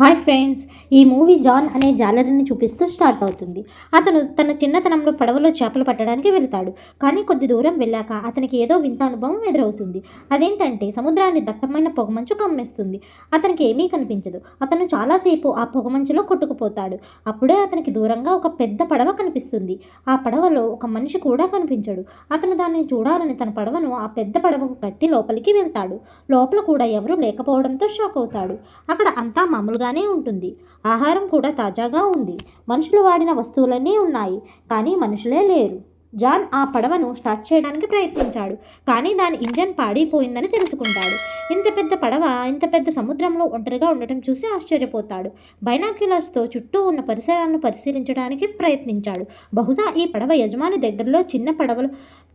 Hi friends ఈ movie John అనే జాలరిని చూపిస్తూ స్టార్ట్ అవుతుంది. అతను తన చిన్నతనంలో పడవలో చేపలు పట్టడానికి వెళ్తాడు. కానీ కొద్ది దూరం వెళ్ళాక అతనికి ఏదో వింత అనుభవం ఎదురవుతుంది. అదేంటంటే సముద్రాన్ని దట్టమైన పొగమంచు కమ్మేస్తుంది. అతనికి ఏమీ కనిపించదు. అతను చాలాసేపు ఆ పొగమంచులో కొట్టుకుపోతాడు. అప్పుడే అతనికి దూరంగా ఒక పెద్ద పడవ కనిపిస్తుంది. ఆ పడవలో ఒక మనిషి కూడా కనిపించడు. అతను దాన్ని చూడాలని తన పడవను ఆ పెద్ద పడవకు కట్టి లోపలికి వెళ్తాడు. లోపల కూడా ఎవరూ లేకపోవడంతో షాక్ అవుతాడు. అక్కడ అంతా మామూలుగా మామూలుగానే ఉంటుంది. ఆహారం కూడా తాజాగా ఉంది. మనుషులు వాడిన వస్తువులన్నీ ఉన్నాయి కానీ మనుషులే లేరు. జాన్ ఆ పడవను స్టార్ట్ చేయడానికి ప్రయత్నించాడు కానీ దాని ఇంజన్ పాడైపోయిందని తెలుసుకుంటాడు. ఇంత పెద్ద పడవ ఇంత పెద్ద సముద్రంలో ఒంటరిగా ఉండటం చూసి ఆశ్చర్యపోతాడు. బైనాక్యులర్స్తో చుట్టూ ఉన్న పరిసరాలను పరిశీలించడానికి ప్రయత్నించాడు. బహుశా ఈ పడవ యజమాని దగ్గరలో చిన్న పడవలు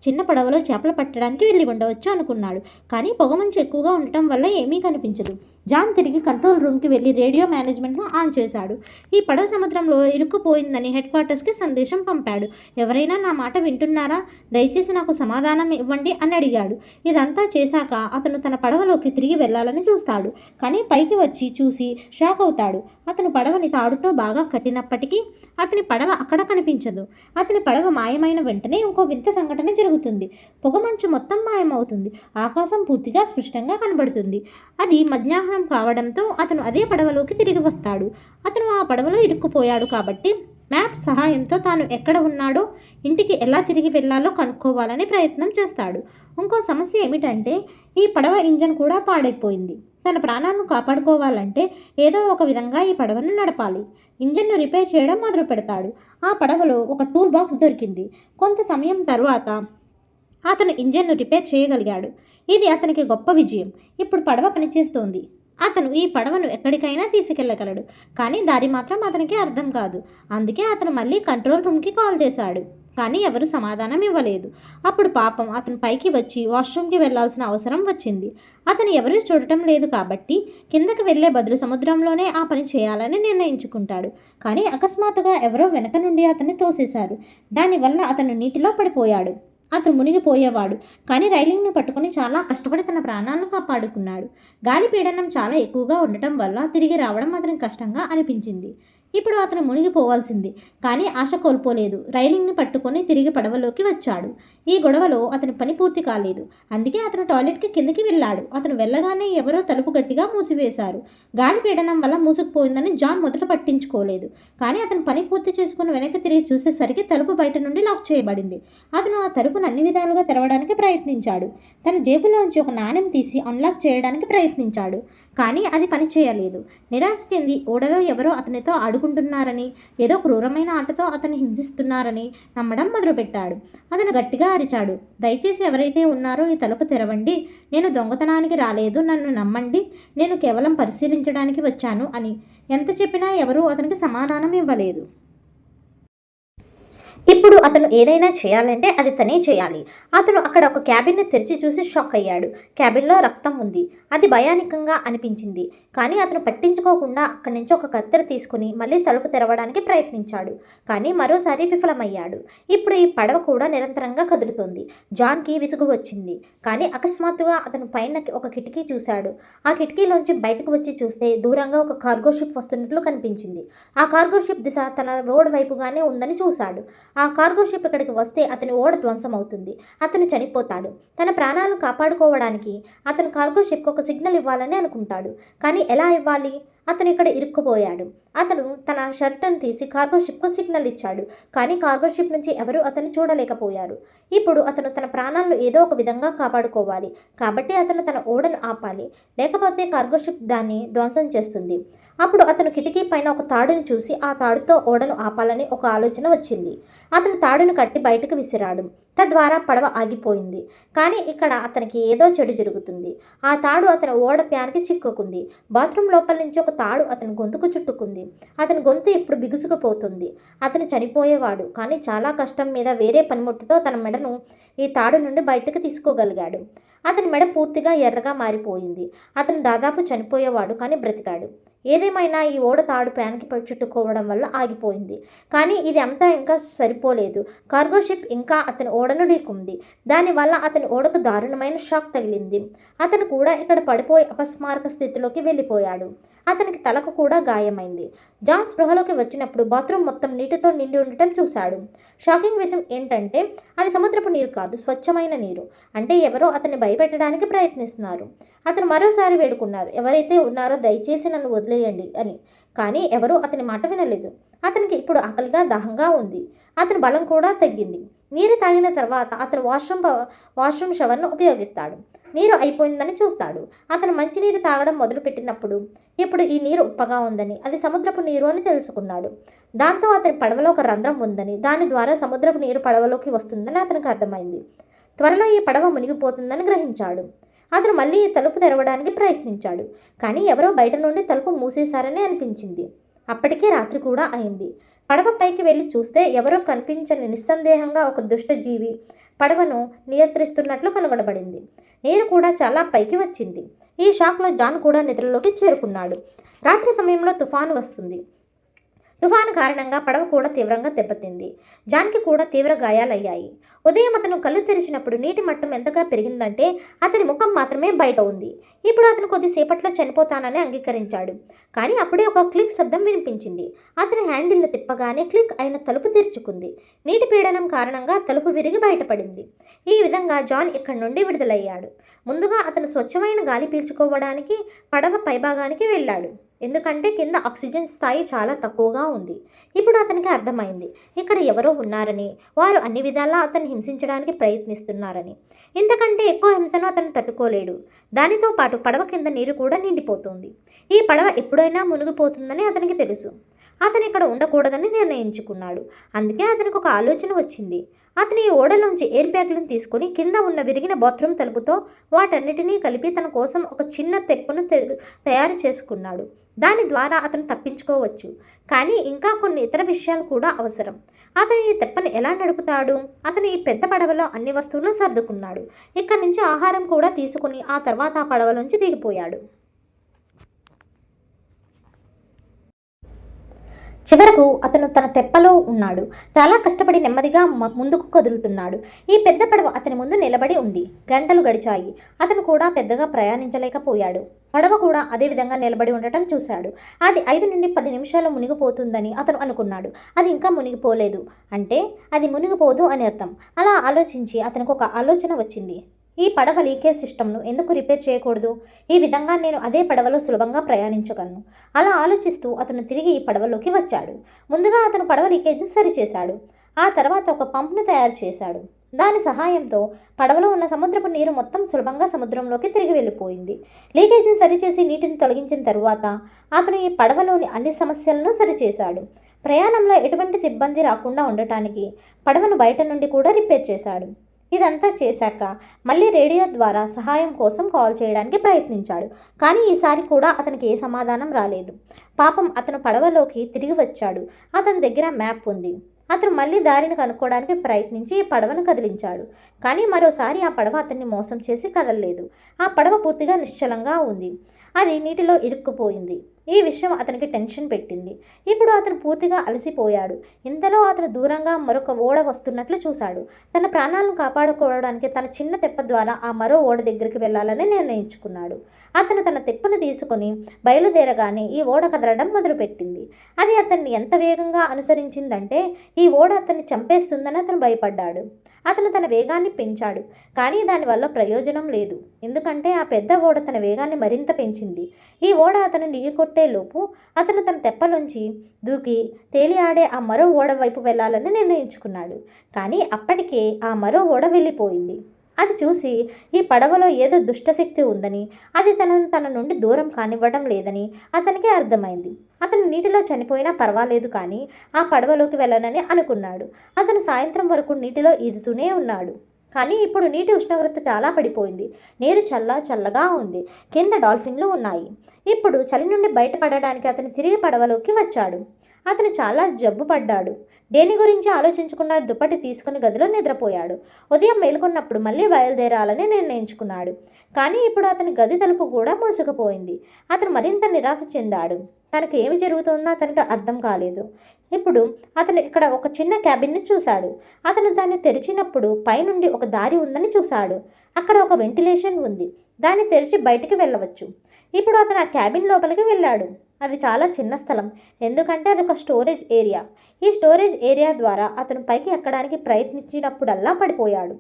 చిన్న పడవలో చేపలు పట్టడానికి వెళ్ళి ఉండవచ్చు అనుకున్నాడు. కానీ పొగమంచు ఎక్కువగా ఉండటం వల్ల ఏమీ కనిపించదు. జాన్ తిరిగి కంట్రోల్ రూమ్కి వెళ్ళి రేడియో మేనేజ్మెంట్ను ఆన్ చేశాడు. ఈ పడవ సముద్రంలో ఇరుక్కుపోయిందని హెడ్ క్వార్టర్స్కి సందేశం పంపాడు. ఎవరైనా నా మాట వింటున్నారా? దయచేసి నాకు సమాధానం ఇవ్వండి అని అడిగాడు. ఇదంతా చేశాక అతను తన పడవలోకి తిరిగి వెళ్ళాలని చూస్తాడు. కానీ పైకి వచ్చి చూసి షాక్ అవుతాడు. అతను పడవని తాడుతో బాగా కట్టినప్పటికీ అతని పడవ అక్కడ కనిపించదు. అతని పడవ మాయమైన వెంటనే ఇంకో వింత సంఘటన జరుగుతుంది. పొగమంచు మొత్తం మాయమవుతుంది. ఆకాశం పూర్తిగా స్పష్టంగా కనబడుతుంది. అది మధ్యాహ్నం కావడంతో అతను అదే పడవలోకి తిరిగి వస్తాడు. అతను ఆ పడవలో ఇరుక్కుపోయాడు కాబట్టి మ్యాప్ సహాయంతో తాను ఎక్కడ ఉన్నాడో ఇంటికి ఎలా తిరిగి వెళ్ళాలో కనుక్కోవాలని ప్రయత్నం చేస్తాడు. ఇంకో సమస్య ఏమిటంటే ఈ పడవ ఇంజన్ కూడా పాడైపోయింది. తన ప్రాణాలను కాపాడుకోవాలంటే ఏదో ఒక విధంగా ఈ పడవను నడపాలి. ఇంజన్ను రిపేర్ చేయడం మొదలు పెడతాడు ఆ పడవలో ఒక టూల్ బాక్స్ దొరికింది. కొంత సమయం తర్వాత అతను ఇంజన్ను రిపేర్ చేయగలిగాడు. ఇది అతనికి గొప్ప విజయం. ఇప్పుడు పడవ పనిచేస్తోంది. అతను ఈ పడవను ఎక్కడికైనా తీసుకెళ్ళగలడు. కానీ దారి మాత్రం అతనికి అర్థం కాదు. అందుకే అతను మళ్ళీ కంట్రోల్ రూమ్కి కాల్ చేశాడు. కానీ ఎవరు సమాధానం ఇవ్వలేదు. అప్పుడు పాపం అతను పైకి వచ్చి వాష్రూమ్కి వెళ్ళాల్సిన అవసరం వచ్చింది. అతను ఎవరూ చూడటం లేదు కాబట్టి కిందకి వెళ్ళే బదులు సముద్రంలోనే ఆ పని చేయాలని నిర్ణయించుకుంటాడు. కానీ అకస్మాత్తుగా ఎవరో వెనక నుండి అతన్ని తోసేశారు. దానివల్ల అతను నీటిలో పడిపోయాడు. అతను మునిగిపోయేవాడు. కానీ రైలింగ్ను పట్టుకుని చాలా కష్టపడి తన ప్రాణాలను కాపాడుకున్నాడు. గాలి పీడనం చాలా ఎక్కువగా ఉండటం వల్ల తిరిగి రావడం అతనికి కష్టంగా అనిపించింది. ఇప్పుడు అతను మునిగిపోవాల్సింది. కానీ ఆశ కోల్పోలేదు. రైలింగ్ని పట్టుకొని తిరిగి పడవలోకి వచ్చాడు. ఈ గొడవలో అతని పని పూర్తి కాలేదు. అందుకే అతను టాయిలెట్కి కిందకి వెళ్ళాడు. అతను వెళ్ళగానే ఎవరో తలుపు గట్టిగా మూసివేశారు. గాలి పీడనం వల్ల మూసుకుపోయిందని జాన్ మొదట పట్టించుకోలేదు. కానీ అతను పని పూర్తి చేసుకుని వెనక్కి తిరిగి చూసేసరికి తలుపు బయట నుండి లాక్ చేయబడింది. అతను ఆ తలుపును అన్ని విధాలుగా తెరవడానికి ప్రయత్నించాడు. తన జేబులోంచి ఒక నాణెం తీసి అన్లాక్ చేయడానికి ప్రయత్నించాడు. కానీ అది పని చేయలేదు. నిరాశ చెంది ఓడలో ఎవరో అతనితో ఆడుకుంటున్నారని ఏదో క్రూరమైన ఆటతో అతను హింసిస్తున్నారని నమ్మడం మొదలుపెట్టాడు. అతను గట్టిగా అరిచాడు. దయచేసి ఎవరైతే ఉన్నారో ఈ తలుపు తెరవండి. నేను దొంగతనానికి రాలేదు. నన్ను నమ్మండి. నేను కేవలం పరిశీలించడానికి వచ్చాను అని. ఎంత చెప్పినా ఎవరూ అతనికి సమాధానం ఇవ్వలేదు. ఇప్పుడు అతను ఏదైనా చేయాలంటే అది తనే చేయాలి. అతను అక్కడ ఒక క్యాబిన్ను తెరిచి చూసి షాక్ అయ్యాడు. క్యాబిన్లో రక్తం ఉంది. అది భయానికంగా అనిపించింది. కానీ అతను పట్టించుకోకుండా అక్కడి నుంచి ఒక కత్తెర తీసుకుని మళ్ళీ తలుపు తెరవడానికి ప్రయత్నించాడు. కానీ మరోసారి విఫలమయ్యాడు. ఇప్పుడు ఈ పడవ కూడా నిరంతరంగా కదులుతోంది. జాన్కి విసుగు వచ్చింది. కానీ అకస్మాత్తుగా అతను పైన ఒక కిటికీ చూశాడు. ఆ కిటికీలోంచి బయటకు వచ్చి చూస్తే దూరంగా ఒక కార్గో షిప్ వస్తున్నట్లు కనిపించింది. ఆ కార్గో షిప్ దిశ తన రోడ్ వైపుగానే ఉందని చూశాడు. ఆ కార్గో షిప్ ఇక్కడికి వస్తే అతని ఓడ ధ్వంసమవుతుంది. అతను చనిపోతాడు. తన ప్రాణాలను కాపాడుకోవడానికి అతను కార్గో షిప్కి ఒక సిగ్నల్ ఇవ్వాలని అనుకుంటాడు. కానీ ఎలా ఇవ్వాలి? అతను ఇక్కడ ఇరుక్కుపోయాడు. అతను తన షర్ట్ను తీసి కార్గో షిప్కు సిగ్నల్ ఇచ్చాడు. కానీ కార్గో షిప్ నుంచి ఎవరూ అతను చూడలేకపోయారు. ఇప్పుడు అతను తన ప్రాణాలను ఏదో ఒక విధంగా కాపాడుకోవాలి. కాబట్టి అతను తన ఓడను ఆపాలి. లేకపోతే కార్గో షిప్ దాన్ని ధ్వంసం చేస్తుంది. అప్పుడు అతను కిటికీ పైన ఒక తాడుని చూసి ఆ తాడుతో ఓడను ఆపాలని ఒక ఆలోచన వచ్చింది. అతను తాడును కట్టి బయటకు విసిరాడు. తద్వారా పడవ ఆగిపోయింది. కానీ ఇక్కడ అతనికి ఏదో చెడు జరుగుతుంది. ఆ తాడు అతని ఓడ ప్యాన్కి చిక్కుకుంది. బాత్రూమ్ లోపల నుంచి ఒక తాడు అతని గొంతుకు చుట్టుకుంది. అతని గొంతు ఇప్పుడు బిగుసుకుపోతుంది. అతను చనిపోయేవాడు కానీ చాలా కష్టం మీద వేరే పనిముట్టుతో తన మెడను ఈ తాడు నుండి బయటకు తీసుకోగలిగాడు. అతని మెడ పూర్తిగా ఎర్రగా మారిపోయింది. అతను దాదాపు చనిపోయేవాడు కానీ బ్రతికాడు. ఏదేమైనా ఈ ఓడ తాడు ప్రాణికి చుట్టుకోవడం వల్ల ఆగిపోయింది. కానీ ఇది అంతా ఇంకా సరిపోలేదు. కార్గో షిప్ ఇంకా అతని ఓడను ఢీకుంది. దానివల్ల అతని ఓడకు దారుణమైన షాక్ తగిలింది. అతను కూడా ఇక్కడ పడిపోయి అపస్మారక స్థితిలోకి వెళ్ళిపోయాడు. అతనికి తలకు కూడా గాయమైంది. జాన్ స్పృహలోకి వచ్చినప్పుడు బాత్రూమ్ మొత్తం నీటితో నిండి ఉండటం చూశాడు. షాకింగ్ విషయం ఏంటంటే అది సముద్రపు నీరు కాదు స్వచ్ఛమైన నీరు. అంటే ఎవరో అతన్ని భయపెట్టడానికి ప్రయత్నిస్తున్నారు. అతను మరోసారి వేడుకున్నారు. ఎవరైతే ఉన్నారో దయచేసి నన్ను వదిలే వదిలేయండి అని. కానీ ఎవరూ అతని మాట వినలేదు. అతనికి ఇప్పుడు ఆకలిగా దాహంగా ఉంది. అతని బలం కూడా తగ్గింది. నీరు తాగిన తర్వాత అతను వాష్రూమ్ వాష్రూమ్ షవర్ను ఉపయోగిస్తాడు. నీరు అయిపోయిందని చూస్తాడు. అతను మంచినీరు తాగడం మొదలుపెట్టినప్పుడు ఇప్పుడు ఈ నీరు ఉప్పగా ఉందని అది సముద్రపు నీరు అని తెలుసుకున్నాడు. దాంతో అతని పడవలో ఒక రంధ్రం ఉందని దాని ద్వారా సముద్రపు నీరు పడవలోకి వస్తుందని అతనికి అర్థమైంది. త్వరలో ఈ పడవ మునిగిపోతుందని గ్రహించాడు. అతను మళ్ళీ తలుపు తెరవడానికి ప్రయత్నించాడు. కానీ ఎవరో బయట నుండి తలుపు మూసేశారని అనిపించింది. అప్పటికే రాత్రి కూడా అయింది. పడవ పైకి వెళ్ళి చూస్తే ఎవరో కనిపించని నిస్సందేహంగా ఒక దుష్ట జీవి పడవను నియంత్రిస్తున్నట్లు కనుగొనబడింది నీరు కూడా చాలా పైకి వచ్చింది. ఈ షాక్లో జాన్ కూడా నిద్రలోకి చేరుకున్నాడు. రాత్రి సమయంలో తుఫాను వస్తుంది. తుఫాను కారణంగా పడవ కూడా తీవ్రంగా దెబ్బతింది. జాన్కి కూడా తీవ్ర గాయాలయ్యాయి. ఉదయం అతను కళ్ళు తెరిచినప్పుడు నీటి మట్టం ఎంతగా పెరిగిందంటే అతని ముఖం మాత్రమే బయట ఉంది. ఇప్పుడు అతను కొద్దిసేపట్లో చనిపోతానని అంగీకరించాడు. కానీ అప్పుడే ఒక క్లిక్ శబ్దం వినిపించింది. అతని హ్యాండిల్ను తిప్పగానే క్లిక్ అయిన తలుపు తెరుచుకుంది. నీటి పీడనం కారణంగా తలుపు విరిగి బయటపడింది. ఈ విధంగా జాన్ ఇక్కడి నుండి విడుదలయ్యాడు. ముందుగా అతను స్వచ్ఛమైన గాలి పీల్చుకోవడానికి పడవ పైభాగానికి వెళ్ళాడు. ఎందుకంటే కింద ఆక్సిజన్ స్థాయి చాలా తక్కువగా ఉంది. ఇప్పుడు అతనికి అర్థమైంది. ఇక్కడ ఎవరో ఉన్నారని వారు అన్ని విధాలా అతను హింసించడానికి ప్రయత్నిస్తున్నారని. ఇంతకంటే ఎక్కువ హింసను అతను తట్టుకోలేడు. దానితో పాటు పడవ కింద నీరు కూడా నిండిపోతుంది. ఈ పడవ ఎప్పుడైనా మునిగిపోతుందని అతనికి తెలుసు. అతను ఇక్కడ ఉండకూడదని నిర్ణయించుకున్నాడు. అందుకే అతనికి ఒక ఆలోచన వచ్చింది. అతని ఈ ఓడలోంచి ఎయిర్ బ్యాగ్లను తీసుకుని కింద ఉన్న విరిగిన బాత్రూమ్ తలుపుతో వాటన్నిటినీ కలిపి తన కోసం ఒక చిన్న తెప్పును తయారు చేసుకున్నాడు. దాని ద్వారా అతను తప్పించుకోవచ్చు. కానీ ఇంకా కొన్ని ఇతర విషయాలు కూడా అవసరం. అతను ఈ తెప్పను ఎలా నడుపుతాడు? అతను ఈ పెద్ద పడవలో అన్ని వస్తువులను సర్దుకున్నాడు. ఇక్కడి నుంచి ఆహారం కూడా తీసుకుని ఆ తర్వాత ఆ పడవలోంచి దిగిపోయాడు. చివరకు అతను తన తెప్పలో ఉన్నాడు. చాలా కష్టపడి నెమ్మదిగా ముందుకు కదులుతున్నాడు. ఈ పెద్ద పడవ అతని ముందు నిలబడి ఉంది. గంటలు గడిచాయి. అతను కూడా పెద్దగా ప్రయాణించలేకపోయాడు. పడవ కూడా అదే విధంగా నిలబడి ఉండటం చూశాడు. అది ఐదు నుండి పది నిమిషాలు మునిగిపోతుందని అతను అనుకున్నాడు. అది ఇంకా మునిగిపోలేదు. అంటే అది మునిగిపోదు అని అర్థం. అలా ఆలోచించి అతనికి ఒక ఆలోచన వచ్చింది. ఈ పడవ లీకేజ్ సిస్టమ్ను ఎందుకు రిపేర్ చేయకూడదు? ఈ విధంగా నేను అదే పడవలో సులభంగా ప్రయాణించగలను. అలా ఆలోచిస్తూ అతను తిరిగి ఈ పడవలోకి వచ్చాడు. ముందుగా అతను పడవ లీకేజ్ని సరిచేశాడు. ఆ తర్వాత ఒక పంప్ను తయారు చేశాడు. దాని సహాయంతో పడవలో ఉన్న సముద్రపు నీరు మొత్తం సులభంగా సముద్రంలోకి తిరిగి వెళ్ళిపోయింది. లీకేజ్ని సరిచేసి నీటిని తొలగించిన తరువాత అతను ఈ పడవలోని అన్ని సమస్యలను సరిచేశాడు. ప్రయాణంలో ఎటువంటి సిబ్బంది రాకుండా ఉండటానికి పడవను బయట నుండి కూడా రిపేర్ చేశాడు. ఇదంతా చేశాక మళ్ళీ రేడియో ద్వారా సహాయం కోసం కాల్ చేయడానికి ప్రయత్నించాడు. కానీ ఈసారి కూడా అతనికి ఏ సమాధానం రాలేదు. పాపం అతను పడవలోకి తిరిగి వచ్చాడు. అతని దగ్గర మ్యాప్ ఉంది. అతను మళ్ళీ దారిని కనుక్కోవడానికి ప్రయత్నించి ఈ పడవను కదిలించాడు. కానీ మరోసారి ఆ పడవ అతన్ని మోసం చేసి కదలలేదు. ఆ పడవ పూర్తిగా నిశ్చలంగా ఉంది. అది నీటిలో ఇరుక్కుపోయింది. ఈ విషయం అతనికి టెన్షన్ పెట్టింది. ఇప్పుడు అతను పూర్తిగా అలసిపోయాడు. ఇంతలో అతను దూరంగా మరొక ఓడ వస్తున్నట్లు చూశాడు. తన ప్రాణాలను కాపాడుకోవడానికి తన చిన్న తెప్ప ద్వారా ఆ మరో ఓడ దగ్గరికి వెళ్ళాలని నిర్ణయించుకున్నాడు. అతను తన తెప్పను తీసుకుని బయలుదేరగానే ఈ ఓడ కదలడం మొదలుపెట్టింది. అది అతన్ని ఎంత వేగంగా అనుసరించిందంటే ఈ ఓడ అతన్ని చంపేస్తుందని అతను భయపడ్డాడు. అతను తన వేగాన్ని పెంచాడు. కానీ దానివల్ల ప్రయోజనం లేదు. ఎందుకంటే ఆ పెద్ద ఓడ తన వేగాన్ని మరింత పెంచింది. ఈ ఓడ అతను నీడకొట్టేలోపు అతను తన తెప్పలోంచి దూకి తేలియాడే ఆ మరో ఓడ వైపు వెళ్ళాలని నిర్ణయించుకున్నాడు. కానీ అప్పటికే ఆ మరో ఓడ వెళ్ళిపోయింది. అది చూసి ఈ పడవలో ఏదో దుష్టశక్తి ఉందని అది తనను తన నుండి దూరం కానివ్వడం లేదని అతనికి అర్థమైంది. అతను నీటిలో చనిపోయినా పర్వాలేదు కానీ ఆ పడవలోకి వెళ్ళనని అనుకున్నాడు. అతను సాయంత్రం వరకు నీటిలో ఈదుతూనే ఉన్నాడు. కానీ ఇప్పుడు నీటి ఉష్ణోగ్రత చాలా పడిపోయింది. నీరు చల్ల చల్లగా ఉంది. కింద డాల్ఫిన్లు ఉన్నాయి. ఇప్పుడు చలి నుండి బయటపడడానికి అతను తిరిగి పడవలోకి వచ్చాడు. అతను చాలా జబ్బు పడ్డాడు. దేని గురించి ఆలోచించకుండా దుప్పటి తీసుకుని గదిలో నిద్రపోయాడు. ఉదయం మేలుకున్నప్పుడు మళ్ళీ బయలుదేరాలని నిర్ణయించుకున్నాడు. కానీ ఇప్పుడు అతని గది తలుపు కూడా మూసుకుపోయింది. అతను మరింత నిరాశ చెందాడు. తనకు ఏమి జరుగుతుందో అతనికి అర్థం కాలేదు. ఇప్పుడు అతను ఇక్కడ ఒక చిన్న క్యాబిన్ని చూశాడు. అతను దాన్ని తెరిచినప్పుడు పైనుండి ఒక దారి ఉందని చూశాడు. అక్కడ ఒక వెంటిలేషన్ ఉంది. దాన్ని తెరిచి బయటికి వెళ్ళవచ్చు. ఇప్పుడు అతను ఆ క్యాబిన్ లోపలికి వెళ్ళాడు. అది చాలా చిన్న స్థలం. ఎందుకంటే అది ఒక స్టోరేజ్ ఏరియా. ఈ స్టోరేజ్ ఏరియా ద్వారా అతను పైకి ఎక్కడానికి ప్రయత్నించినప్పుడల్లా పడిపోయాడు.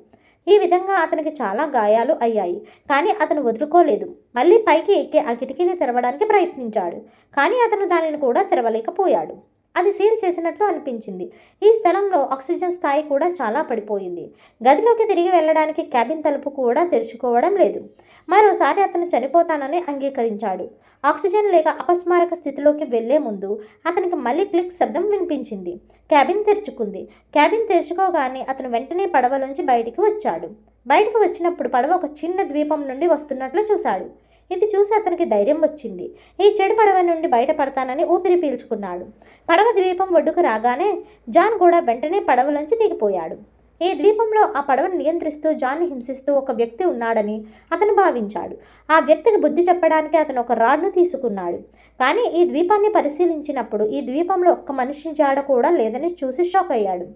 ఈ విధంగా అతనికి చాలా గాయాలు అయ్యాయి. కానీ అతను వదులుకోలేదు. మళ్ళీ పైకి ఎక్కి ఆ కిటికీని తెరవడానికి ప్రయత్నించాడు. కానీ అతను దానిని కూడా తెరవలేకపోయాడు. అది సీల్ చేసినట్లు అనిపించింది. ఈ స్థలంలో ఆక్సిజన్ స్థాయి కూడా చాలా పడిపోయింది. గదిలోకి తిరిగి వెళ్ళడానికి క్యాబిన్ తలుపు కూడా తెరుచుకోవడం లేదు. మరోసారి అతను చనిపోతానని అంగీకరించాడు. ఆక్సిజన్ లేక అపస్మారక స్థితిలోకి వెళ్ళే ముందు అతనికి మళ్ళీ క్లిక్ శబ్దం వినిపించింది. క్యాబిన్ తెరుచుకుంది. క్యాబిన్ తెరుచుకోగానే అతను వెంటనే పడవలోంచి బయటికి వచ్చాడు. బయటకు వచ్చినప్పుడు పడవ ఒక చిన్న ద్వీపం నుండి వస్తున్నట్లు చూశాడు. ఇది చూసి అతనికి ధైర్యం వచ్చింది. ఈ చెడు పడవ నుండి బయటపడతానని ఊపిరి పీల్చుకున్నాడు. పడవ ద్వీపం ఒడ్డుకు రాగానే జాన్ కూడా వెంటనే పడవలోంచి దిగిపోయాడు. ఈ ద్వీపంలో ఆ పడవను నియంత్రిస్తూ జాన్ని హింసిస్తూ ఒక వ్యక్తి ఉన్నాడని అతను భావించాడు. ఆ వ్యక్తికి బుద్ధి చెప్పడానికి అతను ఒక రాడ్ను తీసుకున్నాడు. కానీ ఈ ద్వీపాన్ని పరిశీలించినప్పుడు ఈ ద్వీపంలో ఒక్క మనిషి జాడ కూడా లేదని చూసి షాక్ అయ్యాడు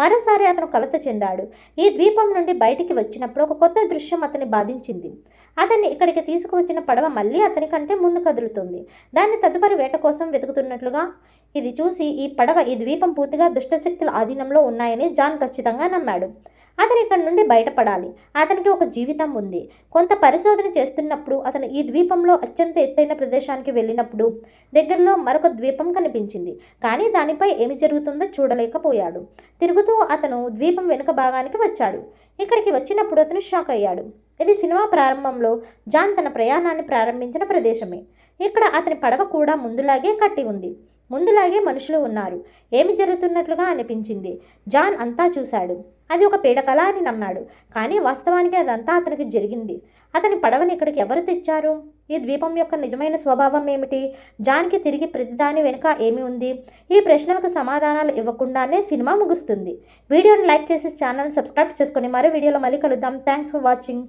మరోసారి అతను కలత చెందాడు. ఈ ద్వీపం నుండి బయటికి వచ్చినప్పుడు ఒక కొత్త దృశ్యం అతన్ని బాధించింది. అతన్ని ఇక్కడికి తీసుకువచ్చిన పడవ మళ్ళీ అతని కంటే ముందు కదులుతుంది. దాన్ని తదుపరి వేట కోసం వెతుకుతున్నట్లుగా ఇది చూసి ఈ పడవ ఈ ద్వీపం పూర్తిగా దుష్టశక్తుల ఆధీనంలో ఉన్నాయని జాన్ ఖచ్చితంగా నమ్మాడు. అతను ఇక్కడ నుండి బయటపడాలి. అతనికి ఒక జీవితం ఉంది. కొంత పరిశోధన చేస్తున్నప్పుడు అతను ఈ ద్వీపంలో అత్యంత ఎత్తైన ప్రదేశానికి వెళ్ళినప్పుడు దగ్గరలో మరొక ద్వీపం కనిపించింది. కానీ దానిపై ఏమి జరుగుతుందో చూడలేకపోయాడు. తిరుగుతూ అతను ద్వీపం వెనుక భాగానికి వచ్చాడు. ఇక్కడికి వచ్చినప్పుడు అతను షాక్ అయ్యాడు. ఇది సినిమా ప్రారంభంలో జాన్ తన ప్రయాణాన్ని ప్రారంభించిన ప్రదేశమే. ఇక్కడ అతని పడవ కూడా ముందులాగే కట్టి ఉంది. ముందులాగే మనుషులు ఉన్నారు. ఏమి జరుగుతున్నట్లుగా అనిపించింది. జాన్ అంతా చూశాడు. అది ఒక పీడకల అని నమ్మాడు. కానీ వాస్తవానికి అదంతా అతనికి జరిగింది. అతని పడవని ఇక్కడికి ఎవరు తెచ్చారు? ఈ ద్వీపం యొక్క నిజమైన స్వభావం ఏమిటి? జాన్కి తిరిగి ప్రతిదాని వెనుక ఏమి ఉంది? ఈ ప్రశ్నలకు సమాధానాలు ఇవ్వకుండానే సినిమా ముగుస్తుంది. వీడియోని లైక్ చేసి ఛానల్ సబ్స్క్రైబ్ చేసుకొని మరో వీడియోలో మళ్ళీ కలుద్దాం. Thanks for watching.